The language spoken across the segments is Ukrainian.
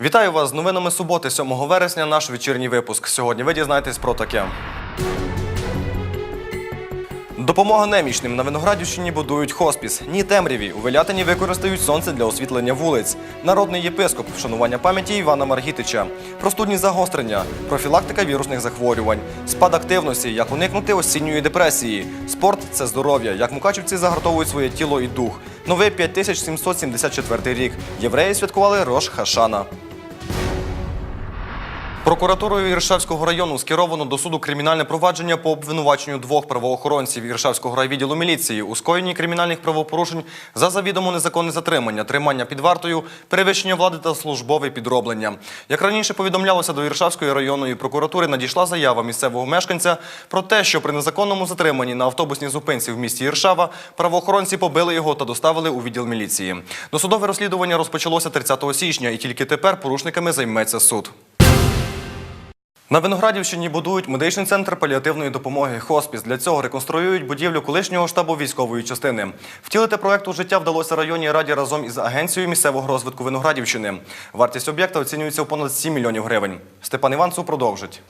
Вітаю вас з новинами суботи, 7 вересня. Наш вечірній випуск. Сьогодні ви дізнаєтесь про таке. Допомога немічним на Виноградівщині будують хоспіс. Ні темряві. У Велятині використають сонце для освітлення вулиць. Народний єпископ, вшанування пам'яті Івана Маргітича. Простудні загострення, профілактика вірусних захворювань, спад активності, як уникнути осінньої депресії. Спорт це здоров'я. Як мукачівці загартовують своє тіло і дух. Новий 5774 рік. Євреї святкували Рош Хашана. Прокуратурою Іршавського району скеровано до суду кримінальне провадження по обвинуваченню двох правоохоронців Іршавського райвідділу міліції у скоєнні кримінальних правопорушень за завідомо незаконне затримання, тримання під вартою, перевищення влади та службове підроблення. Як раніше повідомлялося до Іршавської районної прокуратури, надійшла заява місцевого мешканця про те, що при незаконному затриманні на автобусній зупинці в місті Іршава правоохоронці побили його та доставили у відділ міліції. Досудове розслідування розпочалося 30 січня, і тільки тепер порушниками займеться суд. На Виноградівщині будують медичний центр паліативної допомоги хоспіс. Для цього реконструюють будівлю колишнього штабу військової частини. Втілити проект у життя вдалося районній раді разом із агенцією місцевого розвитку Виноградівщини. Вартість об'єкта оцінюється в понад 7 мільйонів гривень. Степан Іванцев продовжить.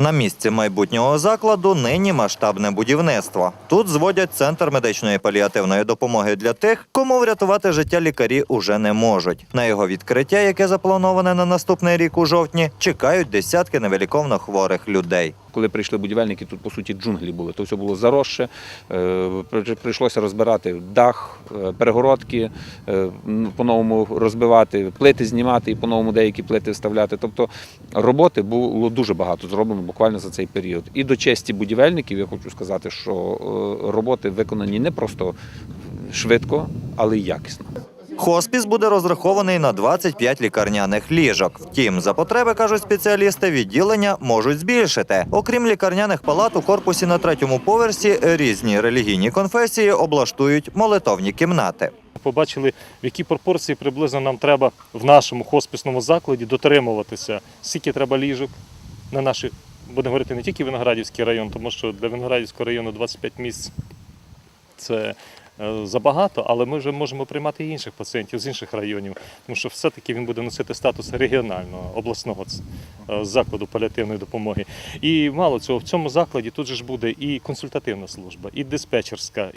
На місці майбутнього закладу нині масштабне будівництво. Тут зводять центр медичної паліативної допомоги для тих, кому врятувати життя лікарі уже не можуть. На його відкриття, яке заплановане на наступний рік у жовтні, чекають десятки невиліковно хворих людей. Коли прийшли будівельники, тут по суті джунглі були. То все було заросше. е, Прийшлося розбирати дах, е, перегородки, е, по-новому розбивати, плити знімати і по-новому деякі плити вставляти. Тобто роботи було дуже багато зроблено буквально за цей період. І до честі будівельників я хочу сказати, що роботи виконані не просто швидко, але й якісно. Хоспіс буде розрахований на 25 лікарняних ліжок. Втім, за потреби кажуть спеціалісти, відділення можуть збільшити. Окрім лікарняних палат, у корпусі на третьому поверсі різні релігійні конфесії облаштують молитовні кімнати. Побачили, в якій пропорції приблизно нам треба в нашому хосписному закладі дотримуватися, скільки треба ліжок на наші, будемо говорити не тільки Виноградівський район, тому що для Виноградівського району 25 місць це забагато, але ми вже можемо приймати і інших пацієнтів з інших районів, тому що все-таки він буде носити статус регіонального обласного е, закладу паліативної допомоги. І мало цього, в цьому закладі тут же ж буде і консультативна служба, і диспетчерська,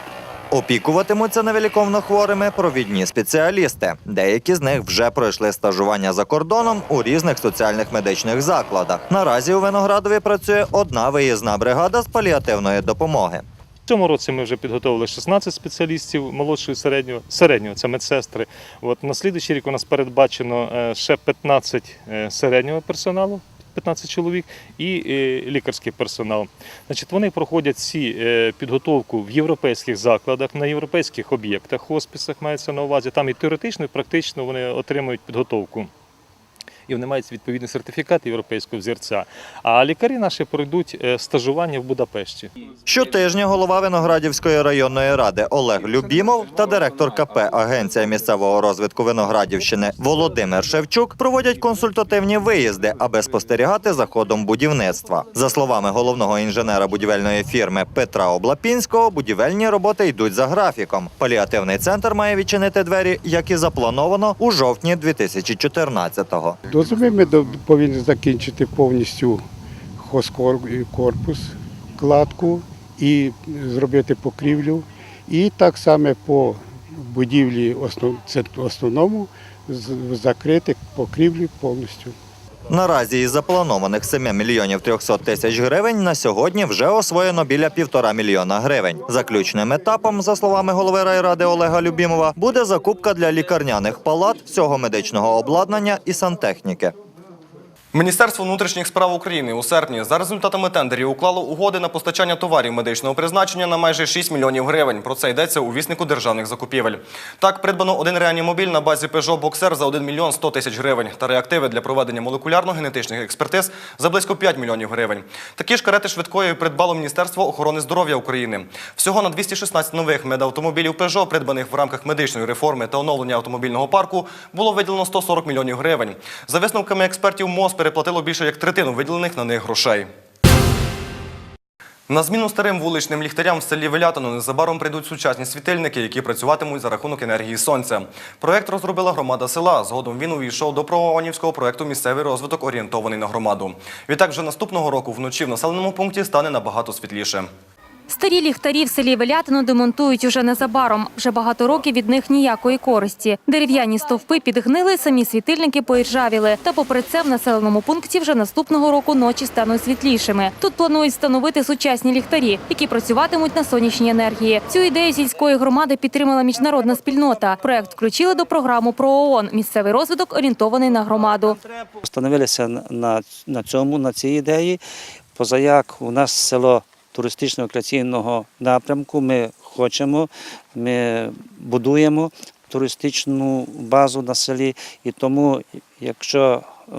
Опікуватимуться невеликовно хворими провідні спеціалісти. Деякі з них вже пройшли стажування за кордоном у різних соціальних медичних закладах. Наразі у Виноградові працює одна виїзна бригада з паліативної допомоги. Цьому році ми вже підготовили 16 спеціалістів молодшого середнього, середнього це медсестри. От на слідуючий рік у нас передбачено е, ще 15 е, середнього персоналу. 15 чоловік і е, лікарський персонал. Значить, вони проходять е, підготовку в європейських закладах, на європейських об'єктах, хосписах мається на увазі. Там і теоретично, і практично вони отримують підготовку. І вони мають відповідний сертифікат європейського взірця. А лікарі наші пройдуть е, стажування в Будапешті. Щотижня голова Виноградівської районної ради Олег Любімов та директор КП Агенція місцевого розвитку Виноградівщини Володимир Шевчук проводять консультативні виїзди, аби спостерігати за ходом будівництва. За словами головного інженера будівельної фірми Петра Облапінського, будівельні роботи йдуть за графіком. Паліативний центр має відчинити двері, як і заплановано у жовтні 2014-го. Зими ми повинні закінчити повністю корпус, кладку і зробити покрівлю. І так само по будівлі основ, основному закрити покрівлю повністю. Наразі із запланованих 7 мільйонів 300 тисяч гривень на сьогодні вже освоєно біля півтора мільйона гривень. Заключним етапом, за словами голови райради Олега Любімова, буде закупка для лікарняних палат, всього медичного обладнання і сантехніки. Міністерство внутрішніх справ України у серпні за результатами тендерів уклало угоди на постачання товарів медичного призначення на майже 6 мільйонів гривень. Про це йдеться у віснику державних закупівель. Так, придбано один реанімобіль на базі Peugeot Boxer за 1 мільйон 100 тисяч гривень та реактиви для проведення молекулярно-генетичних експертиз за близько 5 мільйонів гривень. Такі ж карети швидкої придбало Міністерство охорони здоров'я України. Всього на 216 нових медавтомобілів Peugeot, придбаних в рамках медичної реформи та оновлення автомобільного парку, було виділено 140 мільйонів гривень. За висновками експертів МОЗ переплатило більше як третину виділених на них грошей. На зміну старим вуличним ліхтарям в селі Велятино незабаром прийдуть сучасні світильники, які працюватимуть за рахунок енергії сонця. Проект розробила громада села. Згодом він увійшов до проонівського проекту Місцевий розвиток орієнтований на громаду. Відтак вже наступного року вночі в населеному пункті стане набагато світліше. Старі ліхтарі в селі Велятино демонтують уже незабаром. Вже багато років від них ніякої користі. Дерев'яні стовпи підгнили, самі світильники поіржавіли. Та попри це в населеному пункті вже наступного року ночі стануть світлішими. Тут планують встановити сучасні ліхтарі, які працюватимуть на сонячній енергії. Цю ідею сільської громади підтримала міжнародна спільнота. Проект включили до програму про ООН «Місцевий розвиток орієнтований на громаду. Встановилися на- на, на цьому, на цій ідеї. Позаяк у нас село туристично-рекреаційного напрямку. Ми хочемо, ми будуємо туристичну базу на селі. І тому, якщо е,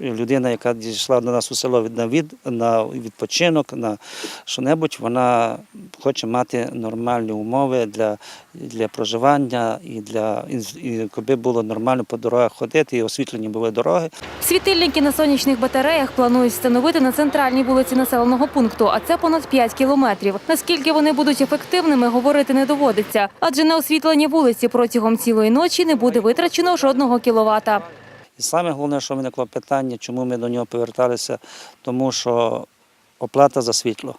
людина, яка дійшла до нас у село на, від, на відпочинок, на що-небудь, вона хоче мати нормальні умови для, для проживання і для і коли було нормально по дорогах ходити, і освітлені були дороги. Світильники на сонячних батареях планують встановити на центральній вулиці населеного пункту, а це понад 5 кілометрів. Наскільки вони будуть ефективними, говорити не доводиться, адже на освітлені вулиці протягом цілої ночі не буде витрачено жодного кіловата. І саме головне, що виникло питання, чому ми до нього поверталися, тому що оплата за світло.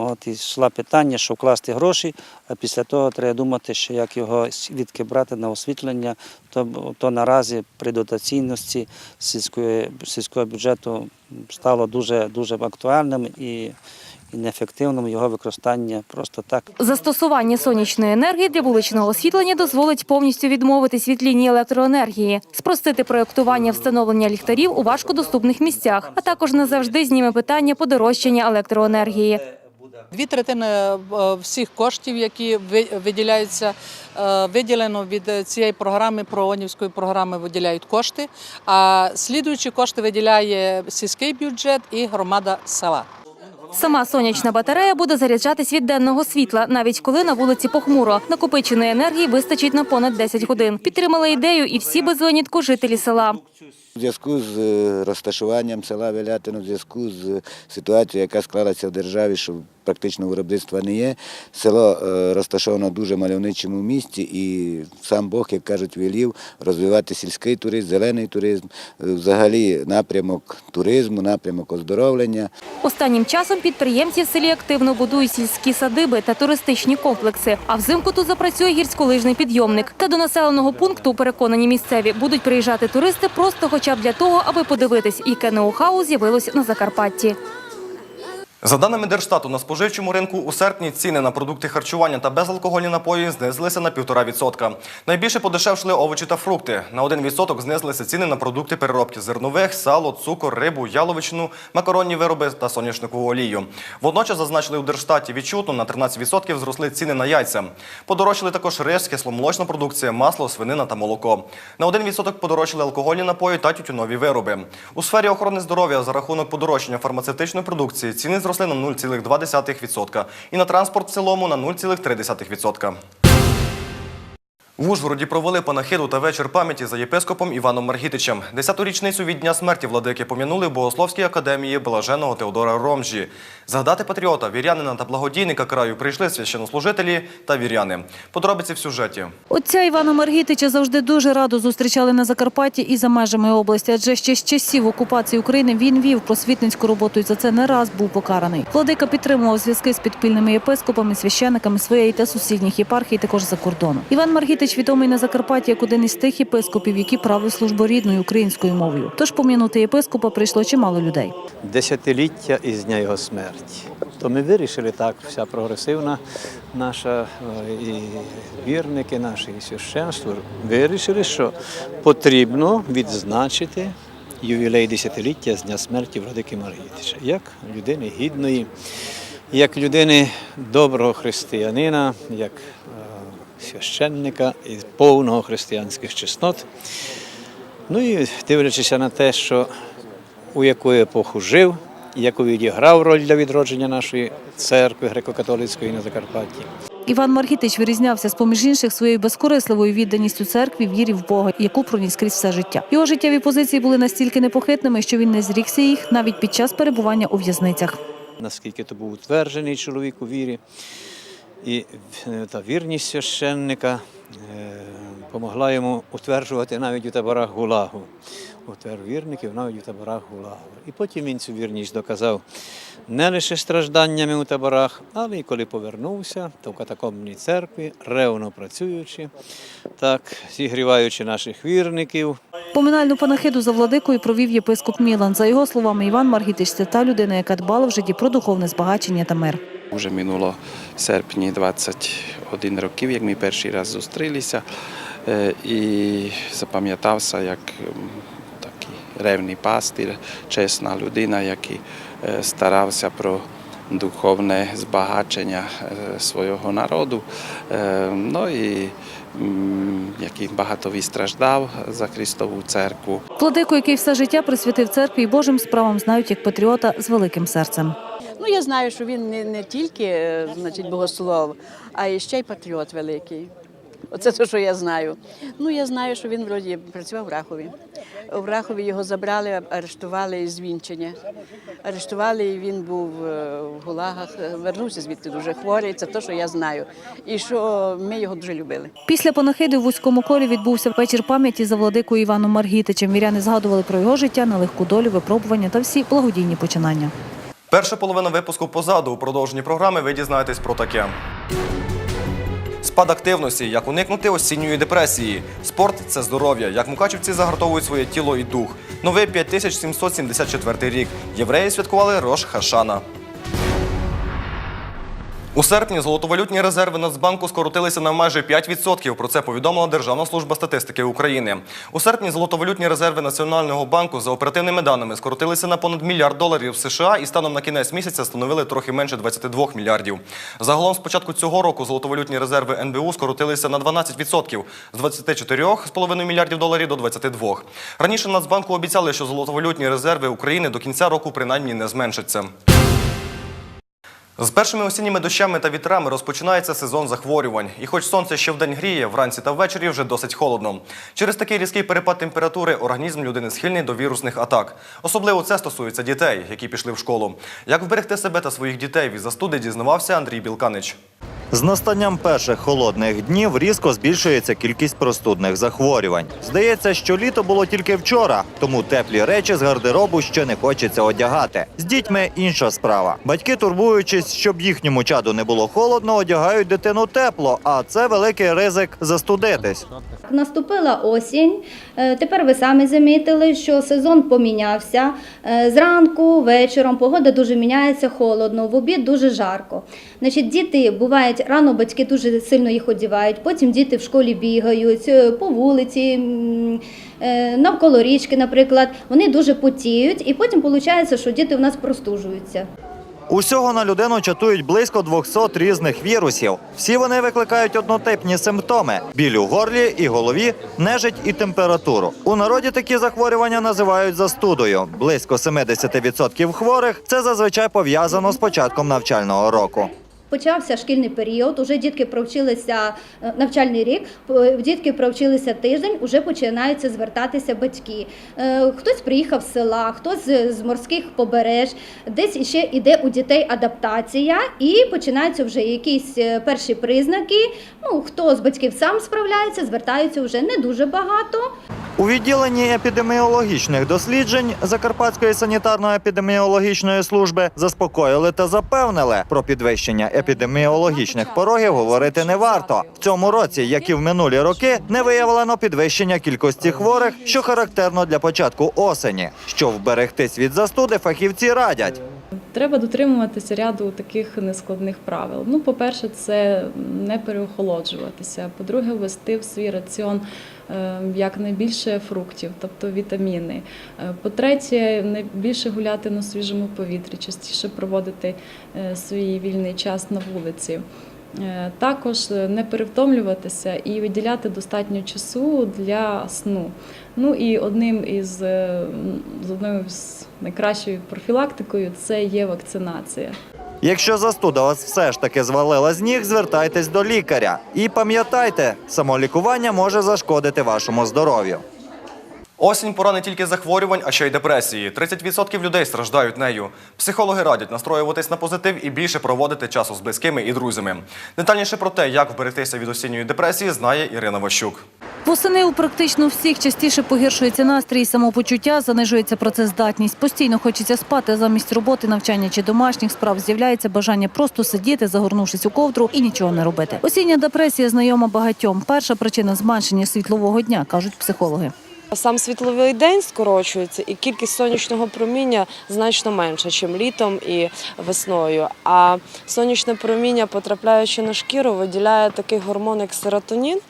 От і йшла питання, що вкласти гроші, а після того треба думати, що як його звідки брати на освітлення, то, то наразі при дотаційності сільської, сільського бюджету стало дуже, дуже актуальним і, і неефективним його використання просто так. Застосування сонячної енергії для вуличного освітлення дозволить повністю відмовитись від лінії електроенергії, спростити проєктування встановлення ліхтарів у важкодоступних місцях, а також назавжди зніме питання подорожчання електроенергії. Дві третини е, всіх коштів, які ви- виділяються, е, виділено від цієї програми, проонівської програми виділяють кошти, а слідуючі кошти виділяє сільський бюджет і громада села. Сама сонячна батарея буде заряджатись від денного світла, навіть коли на вулиці похмуро. Накопиченої енергії вистачить на понад 10 годин. Підтримали ідею і всі без винятку жителі села. У зв'язку з е, розташуванням села Велятино, у зв'язку з ситуацією, яка склалася в державі, що практично виробництва не є. Село е, розташовано в дуже мальовничому місці, і сам Бог, як кажуть, велів розвивати сільський туризм, зелений туризм, е, взагалі напрямок туризму, напрямок оздоровлення. Останнім часом підприємці в селі активно будують сільські садиби та туристичні комплекси. А взимку тут запрацює гірськолижний підйомник. Та до населеного пункту, переконані місцеві, будуть приїжджати туристи просто хоча б для того, аби подивитись, яке ноу-хау з'явилось на Закарпатті. За даними Держстату, на споживчому ринку у серпні ціни на продукти харчування та безалкогольні напої знизилися на 1,5%. Найбільше подешевшили овочі та фрукти. На 1% знизилися ціни на продукти переробки зернових, сало, цукор, рибу, яловичину, макаронні вироби та соняшникову олію. Водночас зазначили у Держстаті відчутно на 13% зросли ціни на яйця. Подорожчали також рис, кисломолочна продукція, масло, свинина та молоко. На 1% подорожчали алкогольні напої та тютюнові вироби. У сфері охорони здоров'я за рахунок подорожчання фармацевтичної продукції ціни зросли на 0,2% і на транспорт в цілому на 0,3%. В Ужгороді провели панахиду та вечір пам'яті за єпископом Іваном Маргітичем. Десяту річницю від дня смерті владики пом'янули в Богословській академії Блаженого Теодора Ромжі. Згадати патріота, вірянина та благодійника краю прийшли священнослужителі та віряни. Подробиці в сюжеті. Отця Івана Маргітича завжди дуже радо зустрічали на Закарпатті і за межами області, адже ще з часів окупації України він вів просвітницьку роботу і за це не раз був покараний. Владика підтримував зв'язки з підпільними єпископами, священиками своєї та сусідніх єпархій, також за кордоном. Іван Маргітич відомий на Закарпатті як один із тих єпископів, які правили службу рідною українською мовою. Тож пом'янути єпископа прийшло чимало людей. десятиліття із дня його смерті. То ми вирішили так, вся прогресивна наша е, і вірники наші, і священство вирішили, що потрібно відзначити ювілей десятиліття з дня смерті Владики Маргітича, як людини гідної, як людини доброго християнина, як е, священника і повного християнських чеснот. Ну і дивлячись на те, що у яку епоху жив, яку відіграв роль для відродження нашої церкви греко-католицької на Закарпатті. Іван Маргітич вирізнявся з поміж інших своєю безкорисливою відданістю церкві, вірі в Бога, яку проніс крізь все життя. Його життєві позиції були настільки непохитними, що він не зрікся їх навіть під час перебування у в'язницях. наскільки то був утверджений чоловік у вірі. І е, та вірність священника допомогла йому утверджувати навіть у таборах Гулагу. Утвер вірників навіть у таборах Гулагу. І потім він цю вірність доказав не лише стражданнями у таборах, але й коли повернувся, то в катакомбній церкві, ревно працюючи, так, зігріваючи наших вірників, Поминальну панахиду за владикою провів єпископ Мілан. За його словами, Іван Маргітич – це та людина, яка дбала в житті про духовне збагачення та мир. Уже минуло серпні 21 років, як ми перший раз зустрілися, Е, і запам'ятався як ревний пастир, чесна людина, який е, старався про духовне збагачення е, свого народу. Е, Ну і який багато вистраждав за Христову церкву. Владику, який все життя присвятив церкві і Божим справам, знають як патріота з великим серцем. Ну, я знаю, що він не, не тільки значить, богослов, а ще й патріот великий. Оце те, що я знаю. Ну, я знаю, що він вроді працював в Рахові. В Рахові його забрали, арештували із Вінчення. Арештували, і він був е, в гулагах, вернувся звідти дуже хворий. Це те, що я знаю. І що ми його дуже любили. Після панахиди в вузькому колі відбувся вечір пам'яті за владикою Іваном Маргітичем. Віряни згадували про його життя, нелегку долю, випробування та всі благодійні починання. Перша половина випуску позаду. У продовженні програми ви дізнаєтесь про таке. Спад активності, як уникнути осінньої депресії. Спорт це здоров'я. Як мукачівці загартовують своє тіло і дух. Новий 5774 рік. Євреї святкували Рош Хашана. У серпні золотовалютні резерви Нацбанку скоротилися на майже 5%. Про це повідомила Державна служба статистики України. У серпні золотовалютні резерви Національного банку за оперативними даними скоротилися на понад мільярд доларів США і станом на кінець місяця становили трохи менше 22 мільярдів. Загалом з початку цього року золотовалютні резерви НБУ скоротилися на 12% з 24,5 мільярдів доларів до 22. Раніше Нацбанку обіцяли, що золотовалютні резерви України до кінця року принаймні не зменшаться. З першими осінніми дощами та вітрами розпочинається сезон захворювань. І хоч сонце ще вдень гріє, вранці та ввечері вже досить холодно. Через такий різкий перепад температури організм людини схильний до вірусних атак. Особливо це стосується дітей, які пішли в школу. Як вберегти себе та своїх дітей від застуди, дізнавався Андрій Білканич. З настанням перших холодних днів різко збільшується кількість простудних захворювань. Здається, що літо було тільки вчора, тому теплі речі з гардеробу ще не хочеться одягати. З дітьми інша справа. Батьки, турбуючись, щоб їхньому чаду не було холодно, одягають дитину тепло, а це великий ризик застудитись. Наступила осінь. Е, Тепер ви самі замітили, що сезон помінявся. Е, Зранку, вечором погода дуже міняється, холодно, в обід дуже жарко. Значить, діти бувають рано, батьки дуже сильно їх одягають. Потім діти в школі бігають е, по вулиці, навколо річки, наприклад. Вони дуже потіють, і потім виходить, що діти у нас простужуються. Усього на людину чатують близько 200 різних вірусів. Всі вони викликають однотипні симптоми: біль у горлі і голові, нежить і температуру. У народі такі захворювання називають застудою. Близько 70% хворих це зазвичай пов'язано з початком навчального року. Почався шкільний період, уже дітки провчилися е, навчальний рік, дітки провчилися тиждень, уже починаються звертатися батьки. Е, Хтось приїхав з села, хтось з морських побереж, десь іще іде у дітей адаптація, і починаються вже якісь е, перші признаки. Ну хто з батьків сам справляється, звертаються вже не дуже багато. У відділенні епідеміологічних досліджень Закарпатської санітарно-епідеміологічної служби заспокоїли та запевнили про підвищення епідеміологічних порогів говорити не варто. В цьому році, як і в минулі роки, не виявлено підвищення кількості хворих, що характерно для початку осені. Щоб вберегтись від застуди, фахівці радять. Треба дотримуватися ряду таких нескладних правил. Ну, по-перше, це не переохолоджуватися. По-друге, ввести в свій раціон якнайбільше фруктів, тобто вітаміни. Е, По-третє, найбільше гуляти на свіжому повітрі, частіше проводити е, свій вільний час на вулиці. Е, Також не перевтомлюватися і виділяти достатньо часу для сну. Ну і одним із з одною з найкращою профілактикою це є вакцинація. Якщо застуда вас все ж таки звалила з ніг, звертайтесь до лікаря. І пам'ятайте, самолікування може зашкодити вашому здоров'ю. Осінь пора не тільки захворювань, а ще й депресії. 30% людей страждають нею. Психологи радять настроюватись на позитив і більше проводити часу з близькими і друзями. Детальніше про те, як вберегтися від осінньої депресії, знає Ірина Ващук. Восени у практично всіх частіше погіршується настрій і самопочуття, занижується працездатність. Постійно хочеться спати, замість роботи, навчання чи домашніх справ з'являється бажання просто сидіти, загорнувшись у ковдру і нічого не робити. Осіння депресія знайома багатьом. Перша причина зменшення світлового дня, кажуть психологи. Сам світловий день скорочується, і кількість сонячного проміння значно менша, ніж літом і весною. А сонячне проміння, потрапляючи на шкіру, виділяє такий гормон, як серотонін,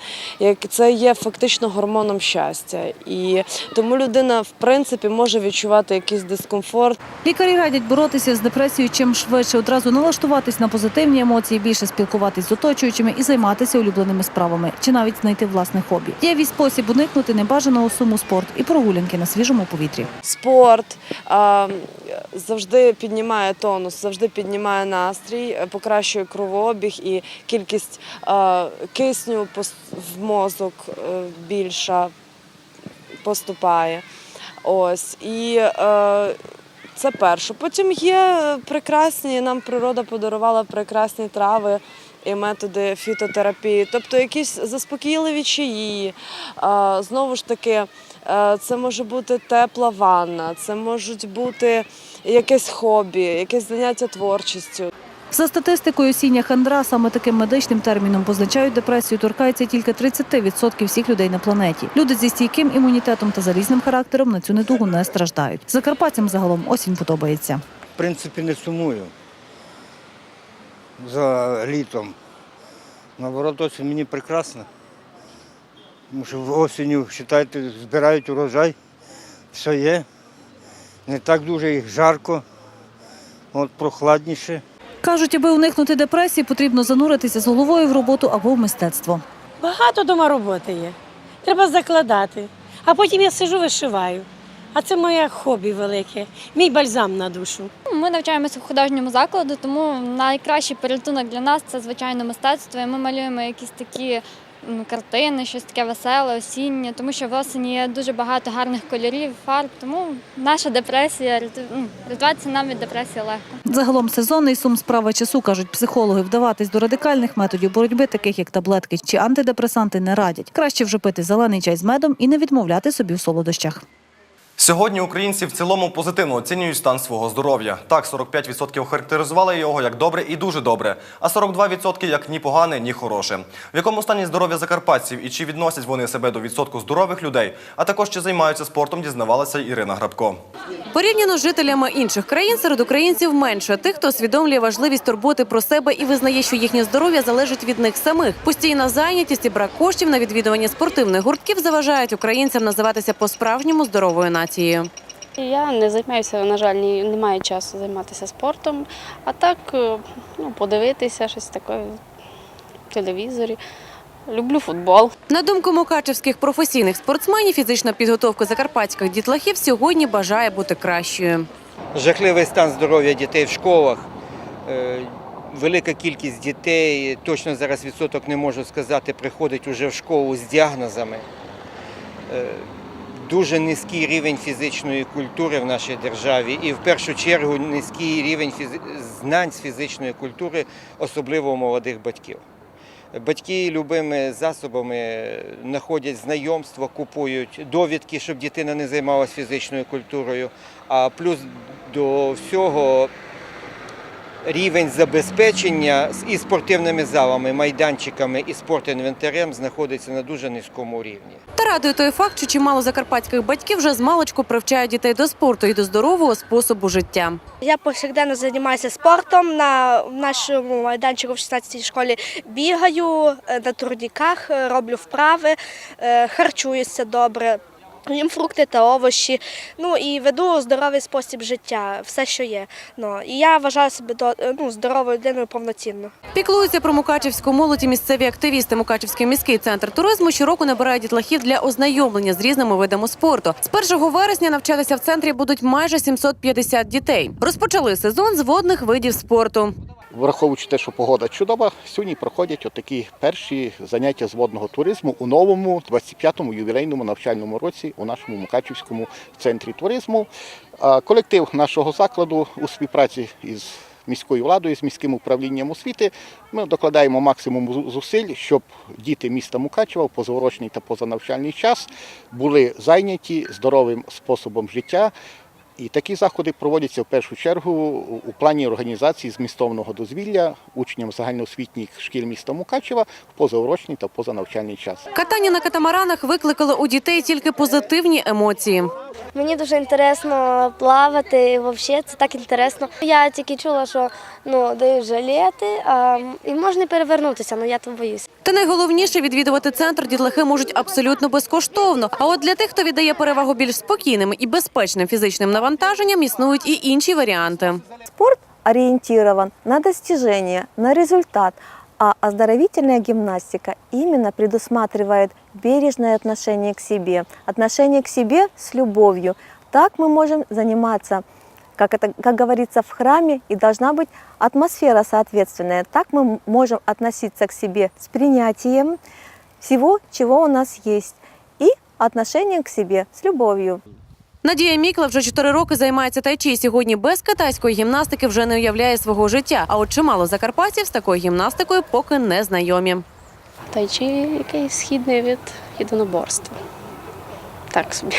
як це є фактично гормоном щастя. І тому людина, в принципі, може відчувати якийсь дискомфорт. Лікарі радять боротися з депресією чим швидше, одразу налаштуватись на позитивні емоції, більше спілкуватись з оточуючими і займатися улюбленими справами, чи навіть знайти власне хобі. Дієвий спосіб уникнути небажаного суму спорт і прогулянки на свіжому повітрі. Спорт е, завжди піднімає тонус, завжди піднімає настрій, е, покращує кровообіг і кількість е, кисню в мозок е, більша поступає. Ось і е, це перше. Потім є прекрасні, нам природа подарувала прекрасні трави. І методи фітотерапії, тобто якісь заспокійливі чаї. Знову ж таки, е, це може бути тепла ванна, це можуть бути якесь хобі, якесь заняття творчістю. За статистикою, осіння хандра саме таким медичним терміном позначають депресію, торкається тільки 30% всіх людей на планеті. Люди зі стійким імунітетом та залізним характером на цю недугу не страждають. Закарпатцям загалом осінь подобається. В принципі, не сумую за літом. Наоборот, осінь мені прекрасна. Тому що в осінню, вважайте, збирають урожай, все є. Не так дуже і жарко, от прохладніше. Кажуть, аби уникнути депресії, потрібно зануритися з головою в роботу або в мистецтво. Багато дома роботи є. Треба закладати. А потім я сижу, вишиваю. А це моє хобі велике, мій бальзам на душу. Ми навчаємося в художньому закладу, тому найкращий порятунок для нас це звичайно мистецтво. І ми малюємо якісь такі картини, щось таке веселе, осіннє, тому що в осені є дуже багато гарних кольорів, фарб. Тому наша депресія ну, рятуватися нам від депресії легко. Загалом сезонний сум справа часу, кажуть психологи, вдаватись до радикальних методів боротьби, таких як таблетки чи антидепресанти, не радять. Краще вже пити зелений чай з медом і не відмовляти собі в солодощах. Сьогодні українці в цілому позитивно оцінюють стан свого здоров'я. Так, 45% характеризували його як добре і дуже добре, а 42% як ні погане, ні хороше. В якому стані здоров'я закарпатців і чи відносять вони себе до відсотку здорових людей, а також чи займаються спортом, дізнавалася Ірина Грабко. Порівняно з жителями інших країн серед українців менше тих, хто усвідомлює важливість турботи про себе і визнає, що їхнє здоров'я залежить від них самих. Постійна зайнятість і брак коштів на відвідування спортивних гуртків заважають українцям називатися по-справжньому здоровою нацією. Я не займаюся, на жаль, ні, немає часу займатися спортом, а так е, ну, подивитися щось таке в телевізорі. Люблю футбол. На думку мукачевських професійних спортсменів, фізична підготовка закарпатських дітлахів сьогодні бажає бути кращою. Жахливий стан здоров'я дітей в школах. Е, Велика кількість дітей, точно зараз відсоток не можу сказати, приходить уже в школу з діагнозами. Дуже низький рівень фізичної культури в нашій державі і в першу чергу низький рівень знань з фізичної культури, особливо у молодих батьків. Батьки любими засобами знаходять знайомства, купують довідки, щоб дитина не займалася фізичною культурою. А плюс до всього рівень забезпечення з- і спортивними залами, майданчиками і спортінвентарем знаходиться на дуже низькому рівні. Та радує той факт, що чимало закарпатських батьків вже з маличку привчають дітей до спорту і до здорового способу життя. Я повсякденно займаюся спортом. На нашому майданчику в 16-й школі бігаю е, на турніках, е, роблю вправи, е, харчуюся добре. Їм фрукти та овочі. Ну і веду здоровий спосіб життя, все, що є. Ну і я вважаю себе до ну, здоровою людиною повноцінно. Піклуються про мукачівську молодь і місцеві активісти. Мукачівський міський центр туризму щороку набирають дітлахів для ознайомлення з різними видами спорту. З 1 вересня навчатися в центрі будуть майже 750 дітей. Розпочали сезон з водних видів спорту. Враховуючи те, що погода чудова, сьогодні проходять отакі перші заняття з водного туризму у новому 25-му ювілейному навчальному році у нашому Мукачівському центрі туризму. Колектив нашого закладу у співпраці із міською владою, з міським управлінням освіти ми докладаємо максимум зусиль, щоб діти міста Мукачева в позаурочний та позанавчальний час були зайняті здоровим способом життя. І такі заходи проводяться в першу чергу у плані організації змістовного дозвілля учням загальноосвітніх шкіл міста Мукачева в позаурочний та позанавчальний час. Катання на катамаранах викликало у дітей тільки позитивні емоції. Мені дуже інтересно плавати. Взагалі це так інтересно. Я тільки чула, що ну дають жалети, а, і можна перевернутися, але я того боюся. Та найголовніше відвідувати центр дітлахи можуть абсолютно безкоштовно. А от для тих, хто віддає перевагу більш спокійним і безпечним фізичним навантаженням, існують і інші варіанти. Спорт ориентирован на достижение, на результат, а оздоровительная гимнастика именно предусматривает бережное отношение к себе, отношение к себе с любовью. Так мы можем заниматься, как, это, как говорится, в храме, и должна быть атмосфера соответственная. Так мы можем относиться к себе с принятием всего, чего у нас есть, и отношением к себе с любовью. Надія Мікла вже чотири роки займається тайчі. Сьогодні без китайської гімнастики вже не уявляє свого життя. А от чимало закарпатців з такою гімнастикою поки не знайомі. Тайчі якийсь східний від єдиноборства. Так собі.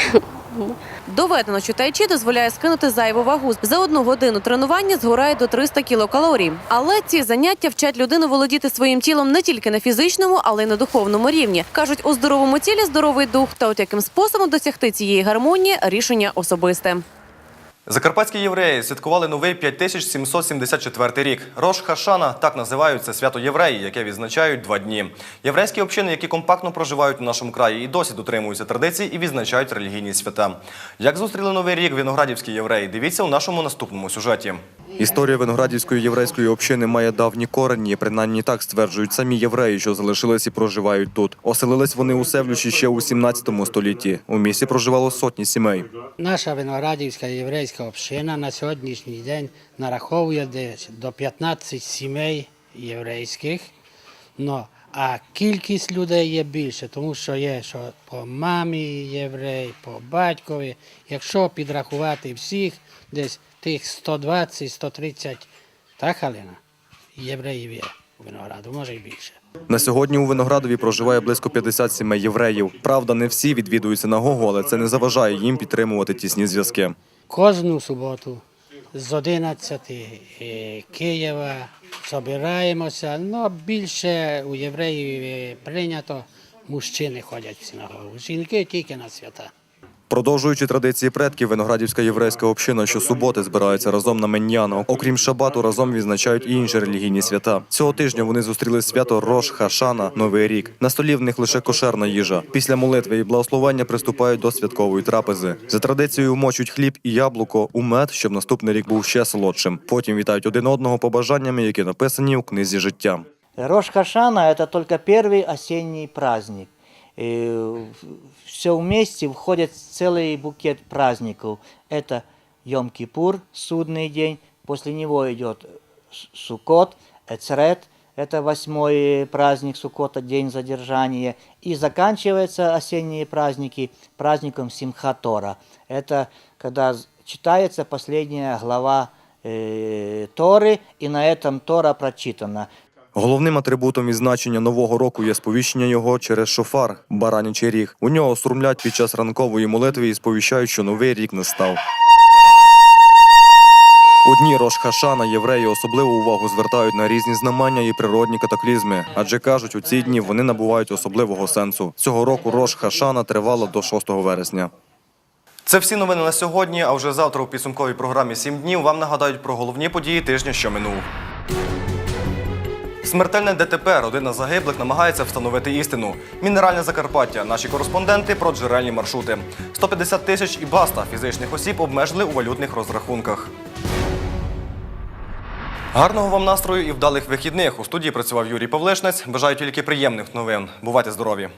Доведено, що тайчі дозволяє скинути зайву вагу. За одну годину тренування згорає до 300 кілокалорій. Але ці заняття вчать людину володіти своїм тілом не тільки на фізичному, але й на духовному рівні. кажуть, у здоровому тілі здоровий дух. Та от яким способом досягти цієї гармонії рішення особисте. Закарпатські євреї святкували новий 5774 рік. Рош Хашана так називають це свято євреї, яке відзначають два дні. Єврейські общини, які компактно проживають у нашому краї, і досі дотримуються традицій і відзначають релігійні свята. Як зустріли новий рік виноградівські євреї? Дивіться у нашому наступному сюжеті. Історія виноградівської єврейської общини має давні корені. Принаймні так стверджують самі євреї, що залишились і проживають тут. Оселились вони у Севлющі ще у 17 столітті. У місті проживало сотні сімей. Наша виноградівська єврейська община на сьогоднішній день нараховує десь до 15 сімей єврейських. Ну, а кількість людей є більше, тому що є що по мамі єврей, по батькові. Якщо підрахувати всіх, десь тих 120-130, так, Халина, євреїв є у винограду, може й більше. На сьогодні у Виноградові проживає близько 50 сімей євреїв. Правда, не всі відвідують синагогу, але це не заважає їм підтримувати тісні зв'язки. Кожну суботу з 11 е, Києва збираємося. Ну, більше у євреїв е, прийнято, мужчини ходять в синагогу, жінки тільки на свята. Продовжуючи традиції предків, виноградівська єврейська община щосуботи збирається разом на Менняно. Окрім шабату, разом відзначають і інші релігійні свята. Цього тижня вони зустріли свято Рош Хашана Новий рік. На столі в них лише кошерна їжа. Після молитви і благословення приступають до святкової трапези. За традицією мочуть хліб і яблуко у мед, щоб наступний рік був ще солодшим. Потім вітають один одного побажаннями, які написані у книзі життя. Рош Хашана – это только первый осенний праздник. Все вместе входит целый букет праздников. Это Йом-Кипур, судный день, после него идет Сукот, Эцрет, это восьмой праздник Сукота, день задержания. И заканчиваются осенние праздники праздником Симхат Тора. Это когда читается последняя глава э, Торы, и на этом Тора прочитана. Головним атрибутом відзначення нового року є сповіщення його через шофар, баранячий ріг. У нього струмлять під час ранкової молитви і сповіщають, що новий рік настав. У дні Рош Хашана євреї особливу увагу звертають на різні знамення і природні катаклізми, адже кажуть, у ці дні вони набувають особливого сенсу. Цього року Рош Хашана тривала до 6 вересня. Це всі новини на сьогодні. А вже завтра у підсумковій програмі «7 днів вам нагадають про головні події тижня, що минув. Смертельне ДТП. Родина загиблих намагається встановити істину. Мінеральне Закарпаття. Наші кореспонденти про джерельні маршрути. 150 тисяч і баста фізичних осіб обмежили у валютних розрахунках. Гарного вам настрою і вдалих вихідних. У студії працював Юрій Павлишнець. Бажаю тільки приємних новин. Бувайте здорові!